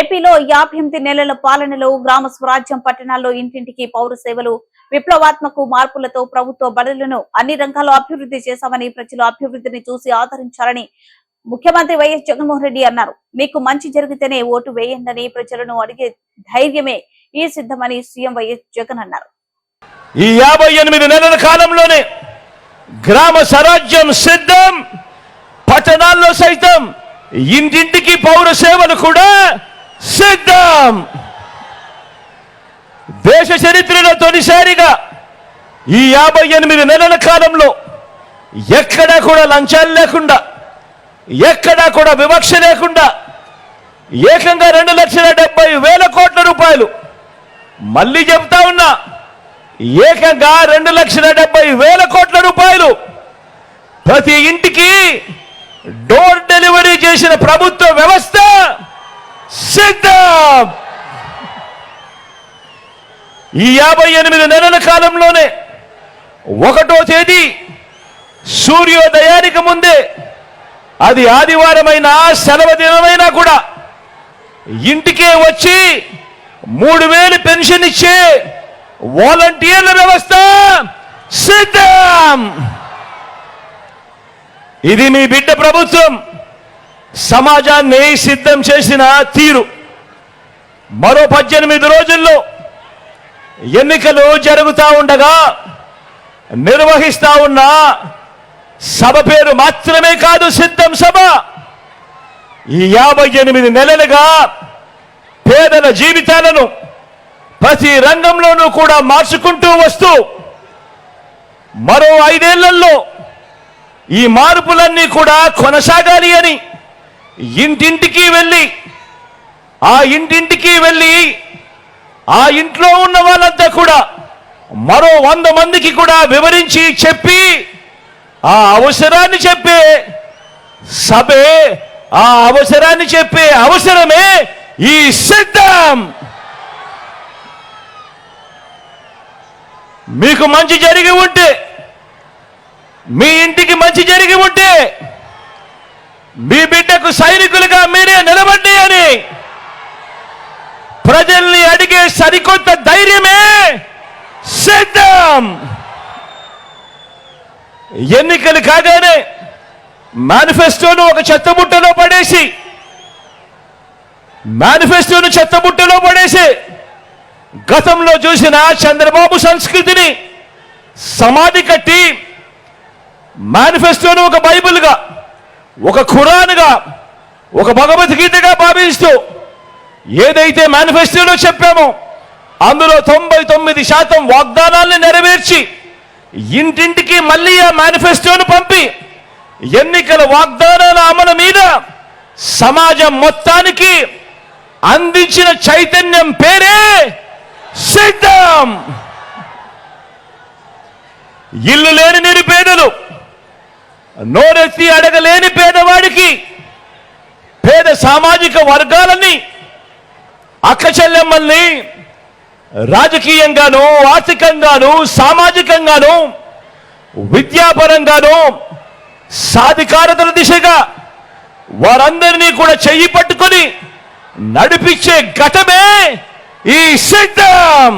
ఏపీలో యాభై ఎనిమిది నెలల పాలనలో గ్రామ స్వరాజ్యం పట్టణాల్లో ఇంటింటికి పౌర సేవలు విప్లవాత్మక మార్పులతో ప్రభుత్వ బడులను అన్ని రంగాల్లో అభివృద్ధి చేశామని ప్రజలు అభివృద్ధిని చూసి ఆదరించాలని ముఖ్యమంత్రి వైఎస్ జగన్మోహన్ రెడ్డి అన్నారు. మీకు మంచి జరిగితేనే ఓటు వేయండి ప్రజలను అడిగే ధైర్యమే ఈ సిద్ధమని సీఎం వైఎస్ జగన్ అన్నారు. ఈ యాభై ఎనిమిది నెలల కాలంలోనే గ్రామ స్వరాజ్యం సిద్ధం పట్టణాల్లో సైతం ఇంటింటికి పౌర సేవలు కూడా సిద్ధం. దేశ చరిత్రలో తొలిసారిగా ఈ యాభై ఎనిమిది నెలల కాలంలో ఎక్కడా కూడా లంచాలు లేకుండా ఎక్కడా కూడా వివక్ష లేకుండా ఏకంగా రెండు లక్షల డెబ్బై వేల కోట్ల రూపాయలు మళ్ళీ చెప్తా ఉన్నా ఏకంగా రెండు లక్షల డెబ్బై వేల కోట్ల రూపాయలు ప్రతి ఇంటికి డోర్ డెలివరీ చేసిన ప్రభుత్వ వ్యవస్థ సిద్ధం! ఈ యాభై ఎనిమిది నెలల కాలంలోనే ఒకటో తేదీ సూర్యోదయానికి ముందే అది ఆదివారమైనా సెలవు దినమైనా కూడా ఇంటికే వచ్చి మూడు వేలు పెన్షన్ ఇచ్చే వాలంటీర్ల వ్యవస్థ సిద్ధం! ఇది మీ బిడ్డ ప్రభుత్వం. సమాజాన్ని సిద్ధం చేసిన తీరు. మరో పద్దెనిమిది రోజుల్లో ఎన్నికలు జరుగుతూ ఉండగా నిర్వహిస్తా ఉన్న సభ పేరు మాత్రమే కాదు సిద్ధం సభ. ఈ యాభై ఎనిమిది నెలలుగా పేదల జీవితాలను ప్రతి రంగంలోనూ కూడా మార్చుకుంటూ వస్తూ మరో ఐదేళ్ళలో ఈ మార్పులన్నీ కూడా కొనసాగాలి అని ఇంటింటికి వెళ్ళి ఆ ఇంటింటికి వెళ్ళి ఆ ఇంట్లో ఉన్న వాళ్ళంతా కూడా మరో వంద మందికి కూడా వివరించి చెప్పి ఆ అవసరాన్ని చెప్పే సభే ఆ అవసరాన్ని చెప్పే అవసరమే ఈ సిద్ధం. మీకు మంచి జరిగి ఉంటే మీ ఇంటికి మంచి జరిగి ఉంటే మీ బిడ్డకు సైనికులుగా మీరే నిలబడి అని ప్రజల్ని అడిగే సరికొత్త ధైర్యమే సిద్ధం. ఎన్నికలు కాగానే మేనిఫెస్టోను ఒక చెత్తబుట్టలో పడేసి మేనిఫెస్టోను చెత్తబుట్టలో పడేసి గతంలో చూసిన చంద్రబాబు సంస్కృతిని సమాధి కట్టి మేనిఫెస్టోను ఒక బైబిల్గా ఒక ఖురాన్గా ఒక భగవద్గీతగా భావిస్తూ ఏదైతే మేనిఫెస్టోలో చెప్పామో అందులో తొంభై తొమ్మిది శాతం వాగ్దానాల్ని నెరవేర్చి ఇంటింటికి మళ్ళీ ఆ మేనిఫెస్టోను పంపి ఎన్నికల వాగ్దానాల అమలు మీద సమాజం మొత్తానికి అందించిన చైతన్యం పేరే సిద్ధం. ఇల్లు లేని నిరుపేదలు నోరెత్తి అడగలేని పేదవాడికి పేద సామాజిక వర్గాలని అక్కచెల్లెమ్మల్ని రాజకీయంగాను ఆర్థికంగాను సామాజికంగాను విద్యాపరంగాను సాధికారతల దిశగా వారందరినీ కూడా చెయ్యి పట్టుకొని నడిపించే ఘటమే ఈ సిద్ధం.